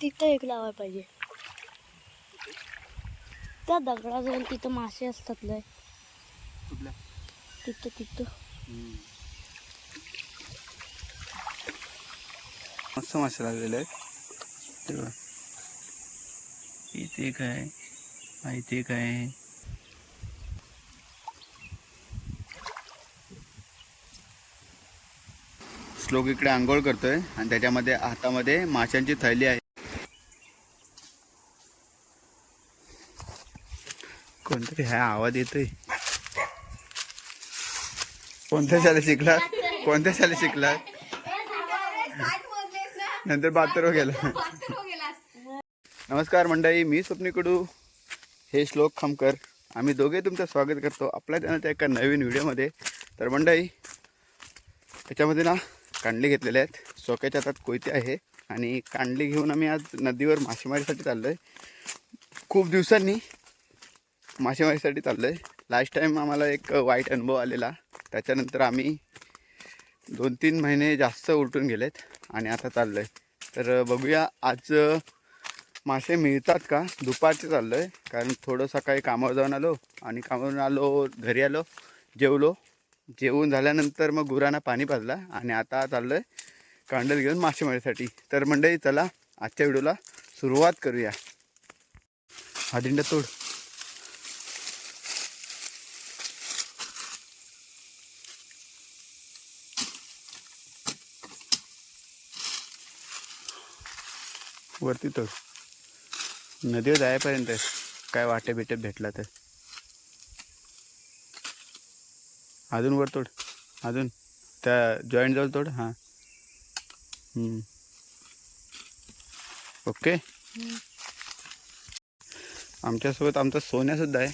तिथं एक लावायला पाहिजे. त्या दगडाजवळ तिथं मासे असतात लय. तिथं तिथं. मस्त मासे लागलेले आहेत. इथे काय इथे काय श्लोक इकडे आंघोळ करतोय आणि त्याच्यामध्ये हातामध्ये माशांची थैली आहे. कोणतरी हा आवाज येतोय. कोणत्या शाळेत शिकला कोणत्या शाळेत शिकला नंतर बाथरूम हो गेला. नमस्कार मंडळी मी स्वप्नीकडू हे श्लोक खामकर. आम्ही दोघे तुमचं स्वागत करतो आपल्या चॅनलच्या एका नवीन व्हिडिओमध्ये. तर मंडळी त्याच्यामध्ये ना कांडले घेतलेले आहेत. सोक्याच्या हातात कोयते आहे आणि कांडली घेऊन आम्ही आज नदीवर मासेमारीसाठी चाललो आहे खूप दिवसांनी मासेमारीसाठी चाललो आहे लास्ट टाईम आम्हाला एक वाईट अनुभव आलेला. त्याच्यानंतर आम्ही दोन तीन महिने जास्त उलटून गेलेत आणि आता चाललो आहे तर बघूया आज मासे मिळतात का? दुपारचे चाललो आहे कारण थोडं सकाळी कामावर जाऊन आलो आणि कामावरून आलो घरी आलो जेवलो. जेवून झाल्यानंतर मग गुरांना पाणी पाजला आणि आता चाललो आहे कांडल घेऊन मासेमारीसाठी. तर मंडळी चला आजच्या व्हिडिओला सुरुवात करूया. हा दिंडा तोड. वरती तर नदीवर जायपर्यंत काय वाटे बिटे भेटला तर? अजून वर तोड. अजून. त्या जॉईंट जवळ तोड. हां. ओके. आमच्यासोबत आमचा सोन्या सुद्धा आहे.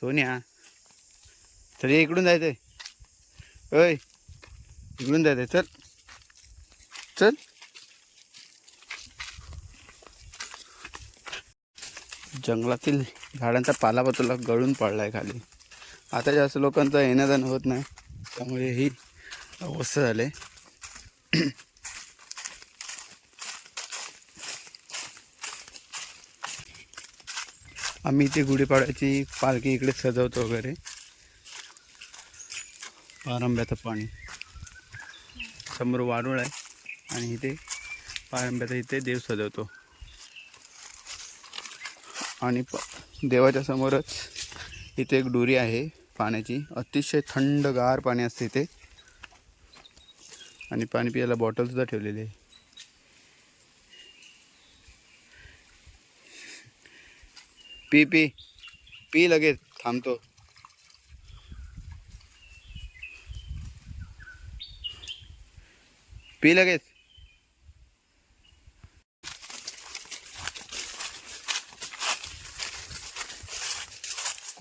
सोन्या. तरी इकडून जायचंय. ओय. इकडून जायचंय. चल. चल जंगलातील झाडांचा पालापाचोला गळून पडला आहे खाली. आता जास्त लोकांचं येणं जाणं होत नाही. त्यामुळे ही अवस्था झाली. आम्ही इथे गुढीपाड्याची पालखी इकडे सजवतो वगैरे. पारंब्याचं पाणी. समोर वारुळ आहे. आणि इथे पारंब्याचा इथे देव सजवतो. आणि प देवाच्या समोरच इथे एक डोरी आहे पाण्याची. अतिशय थंडगार पाणी असते इथे. आणि पाणी पियाला बॉटलसुद्धा ठेवलेली. आहे पी पी पी लगेच थांबतो. पी लगेच.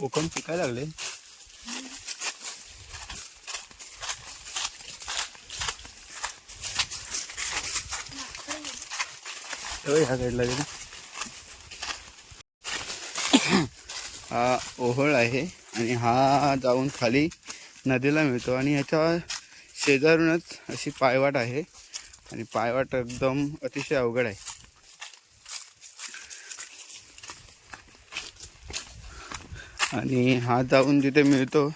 कोकम पिकाय लागले. ह्या साईडला गेले. हा ओहळ आहे आणि हा जाऊन खाली नदीला मिळतो आणि ह्याच्या शेजारूनच अशी पायवाट आहे. आणि पायवाट एकदम अतिशय अवघड आहे. आणि हा जाऊन जिथे मिळतो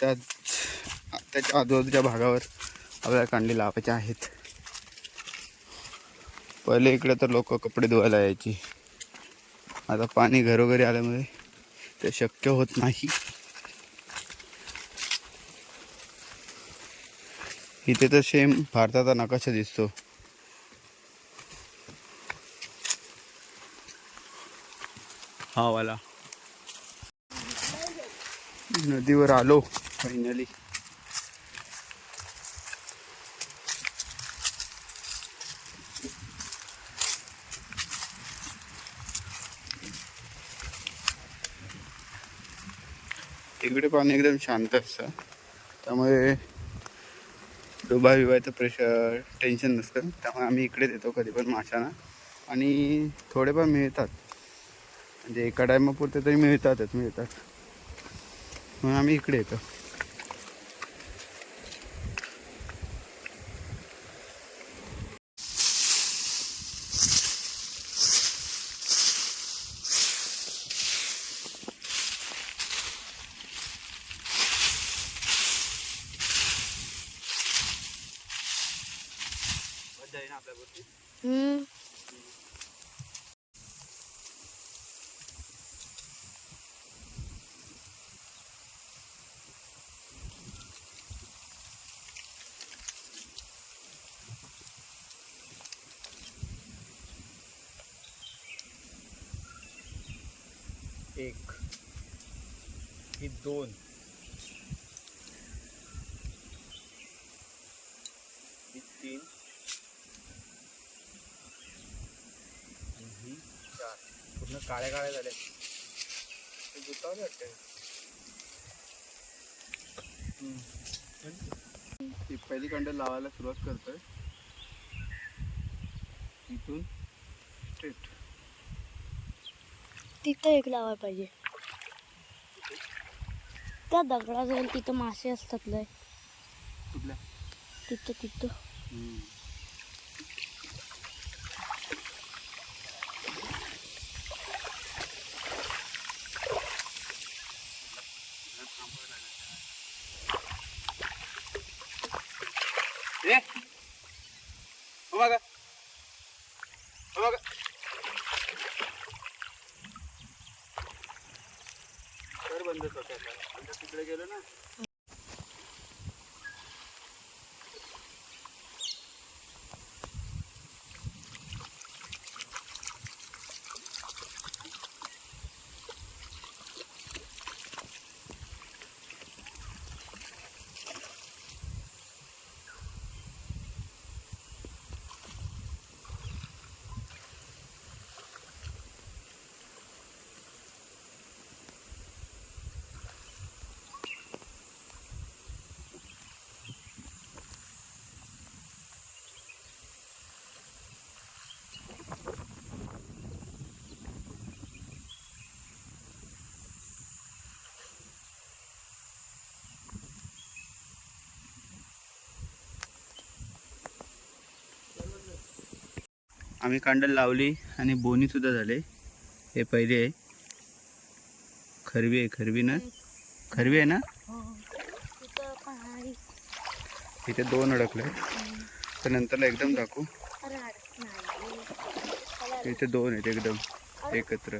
त्याच त्याच्या आजूबाजूच्या भागावर आपल्याला कांडी लावायचे आहेत. पहिले इकडे तर लोक कपडे धुवायला यायची. आता पाणी घरोघरी आल्यामुळे ते शक्य होत नाही. इथे तर सेम भारताचा नकाशा दिसतो. हा वाला. नदीवर आलो. फायनली इकडे पाणी एकदम शांत असतं. त्यामुळे डोबा बिबायचं प्रेशर टेन्शन नसतं. त्यामुळे आम्ही इकडेच येतो कधी पण माशांना. आणि थोडेफार मिळतात. म्हणजे एका टायमापुरते तरी मिळतातच मिळतात. म्हणून आम्ही इकडे येतो. आपल्यावरती एक ही दोन. ही तीन. आणि ही चार. पूर्ण काळ्या काळ्या झाल्या गुतावले पहिली कंड लावायला सुरुवात करतोय. इथून तिथं एक लावायला पाहिजे. त्या दगडाजवळ तिथं मासे असतात लय. तिथं तिथं ए हो बघा हो बघा कर बंद स्वतःचा आता तिकडे गेलो ना आम्ही कांडल लावली आणि बोनी सुद्धा झाले. हे पहिले आहे. खरवी आहे खरवी ना? खरवी आहे ना? हो इथे दोन अडकले. तर नंतरला एकदम दाखवू. इथे दोन आहेत एकदम एकत्र.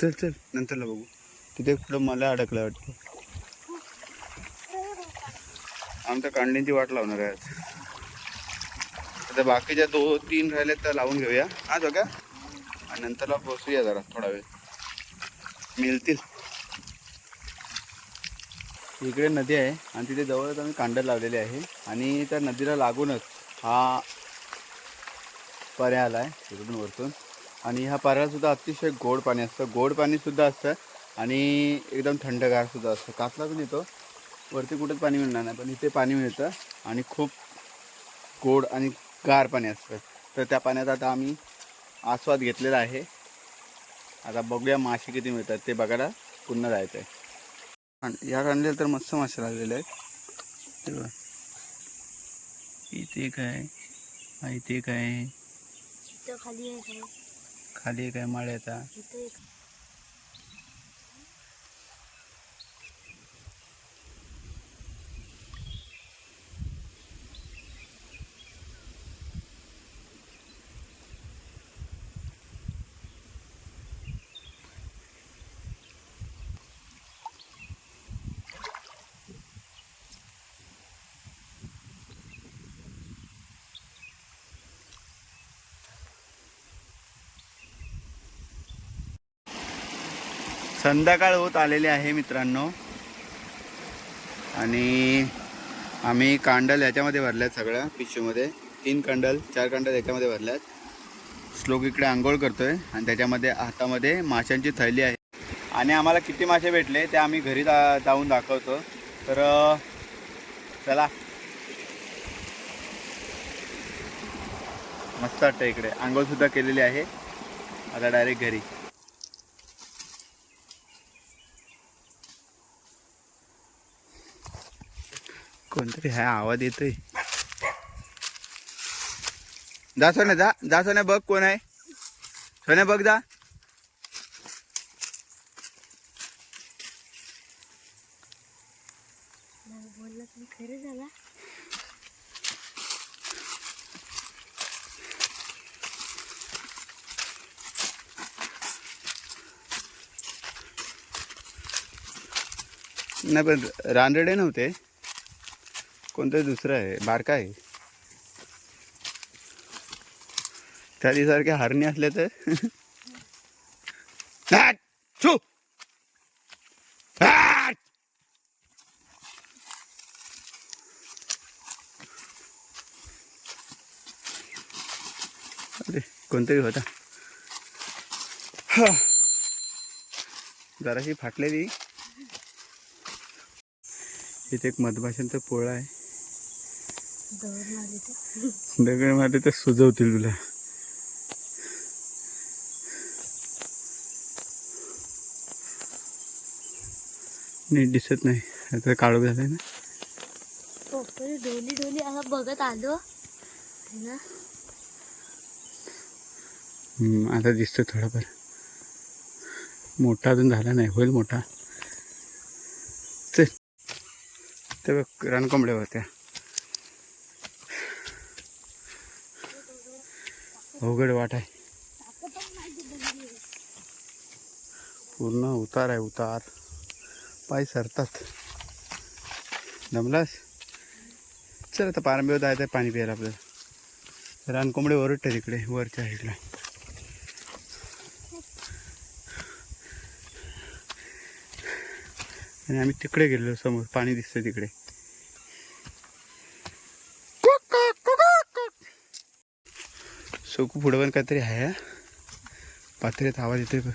चल चल नंतरला बघू. तिथे कुठं मला अडकलं वाटतं. आमच्या कांड्यांची वाट लावणार आहे आज. आता बाकीच्या दो तीन राहिले तर लावून घेऊया. हा बघा आणि नंतरला बसूया जरा थोडा वेळ. मिळतील. इकडे नदी आहे आणि तिथे जवळच आम्ही कांडर लावलेले आहे. आणि त्या नदीला लागूनच हा पर्या आला आहे तिकडून वरतून. आणि ह्या पर्यालासुद्धा अतिशय गोड पाणी असतं. गोड पाणीसुद्धा असतं. आणि एकदम थंडगार सुद्धा असतं. कातला पण येतो वरती कुठंच पाणी मिळणार नाही. पण इथे पाणी मिळतं. आणि खूप गोड आणि गार पाणी असतं. तर त्या पाण्याचा आता आम्ही आस्वाद घेतलेला आहे. आता बघूया मासे किती मिळतात ते बघायला पुन्हा जायचं आहे आणि या कांड्याला तर मस्त मासे लागलेले आहेत. ते बघा. इथे काय इथे काय खाली आहे. आहे माळ्याचा. संध्याकाळ होत आलेले आहे मित्रांनो. आणि आम्ही कांडल याच्यामध्ये भरल्यात सगळ्या पिशवीमध्ये. तीन कांडल चार कांडल याच्यामध्ये भरल्यात. श्लोक इकडे आंघोळ करतोय आणि त्याच्यामध्ये हातामध्ये माशांची थैली आहे. आणि आम्हाला किती मासे भेटले ते आम्ही घरी जा जाऊन दाखवतो. तर चला. मस्त वाटतं इकडे. आंघोळसुद्धा केलेली आहे. आता डायरेक्ट घरी. कोणतरी हा आवाज येतोय. जा सोने जा जा सोने बघ कोण आहे. सोने बघ जा. नाही पण रानरेडे नव्हते. कोणतं दुसरं आहे बारका आहे. त्यासारखे हरणी असले तर अरे कोणतरी होता. जराशी फाटलेली. इथे एक मधमाशांचा पोळा आहे. दगड मारले तर सुजवतील तुला. नीट दिसत नाही. आता काळोख झालंय ना? डोली डोली असं बघत आलो. ना आता दिसतो थोडाफार. मोठा अजून झाला नाही. होईल मोठा. चल. ते बघ रानकोंबड्या होत्या. अवघड वाट आहे. पूर्ण उतार आहे उतार. पाय सरतात. जमलास चल आता पारंब्यावर जायचं आहे पाणी प्यायला आपल्याला. रानकोंबडे ओरडते तिकडे वरच्या साईडला आणि आम्ही तिकडे गेलेलो समोर पाणी दिसतं तिकडे. सोकू पुढं पण काहीतरी आहे. पात्र्यात आवाज बघ.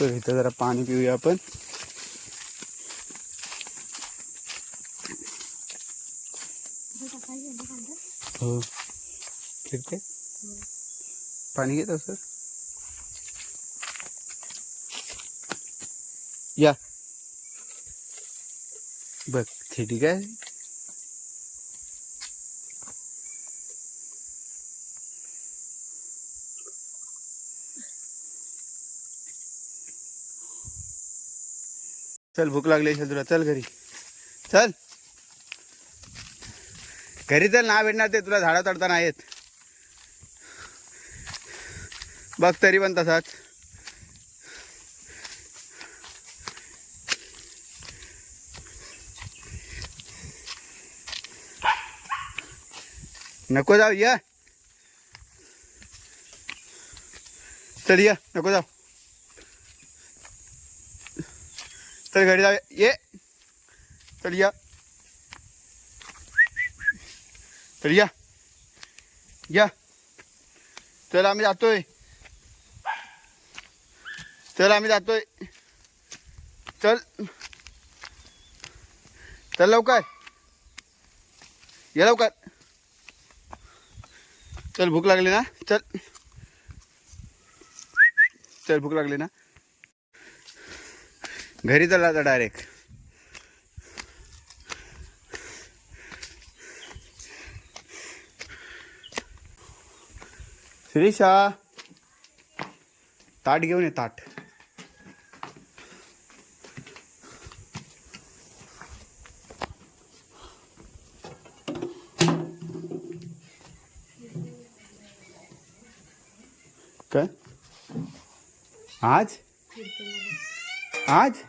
तर इथं जरा पाणी पिऊया आपण. हो. ठीक आहे पाणी घेत सर? या. बघ ते ठीक आहे? चल भूक लागली असेल तुला. चल घरी. चल. घरी चल ना भेटणार ते तुला झाडं चढताना आहेत. बघ तरी पण तसाच. नको जाऊ या. चल या. नको जाऊ. चल घरी जाऊया. ये. चल या. चल या. या. चल आम्ही जातोय. चल आम्ही जातोय. चल. चल लवकर. ये लवकर. चल भूक लागली ना? चल. चल भूक लागली ना? घरी चला आता डायरेक्ट श्रीशा ताट घेऊन ये ताट. काय? आज? आज?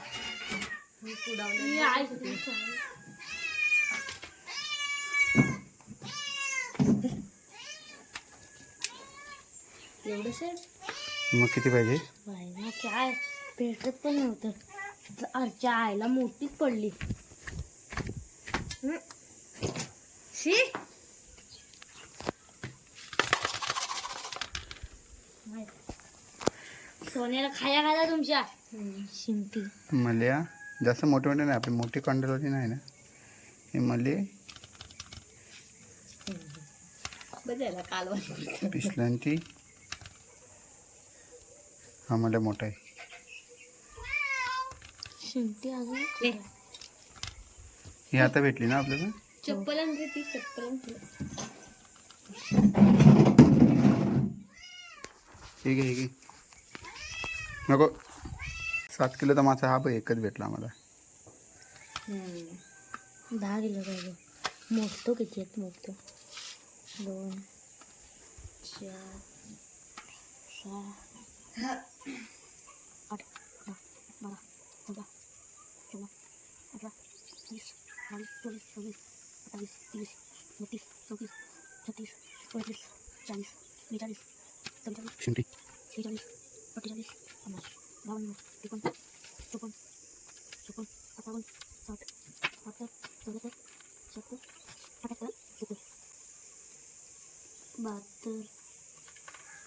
मग किती पाहिजे? ना काय? भेटत पण नव्हतं. आमच्या आईला मोठीच पडली. शी? सोन्याला खाया खाया तुमच्या. शिंपी. मल्या जास्त मोठे मोठे नाही आपली मोठी कॉन्डलवाली नाही ना? हे मले पिशलांची. हा मला मोठा आहे. शिंपी अजून ही. आता भेटली ना आपल्याला? चप्पल आणते ती चप्पल ठीक आहे ठीक आहे नको. सात किलोचा मासा हा पण एकच भेटला आम्हाला. दहा किलो पाहिजे. मोजतो किती आहेत मोजतो दोन चार सहा आठ दहा बारा चौदा सोळा अठरा वीस बावीस चोवीस सव्वीस अठ्ठावीस तीस बत्तीस चौतीस छत्तीस अडतीस चाळीस बेचाळीस पंचेचाळीस शेहेचाळीस अठ्ठेचाळीस पन्नास बावन्न एकोणपन्नास चोपन्न चोपन्न सत्तावन्न साठ बहात्तर चौऱ्याहत्तर सत्तर अठ्याहत्तर सत्तर बहात्तर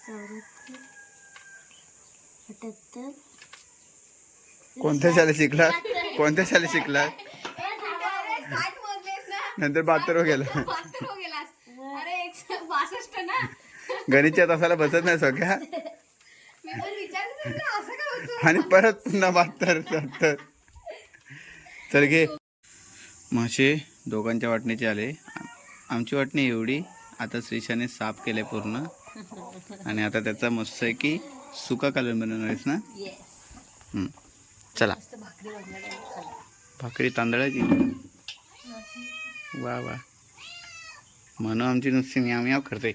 चौऱ्याहत्तर अठ्याहत्तर कोणत्या शाळेत शिकला कोणत्या शाळेत शिकला नंतर बहात्तर गेला. हो बासष्ट ना. गणितच्या तासाला बसत नाही सगळ्या मी पण विचारत होते, असं काय होतं आणि परत पुन्हा बहात्तर सत्तर. तर घे. मासे दोघांच्या वाटणीचे आले. आमची वाटणी एवढी आता श्रीशाने साफ केले पूर्ण. आणि आता त्याचा मस्त आहे की सुका कालवण बनवणार आहेस ना? चला. भाकरी तांदळाची. वा वा. म्हणून आमची नुसती म्याव म्याव करते.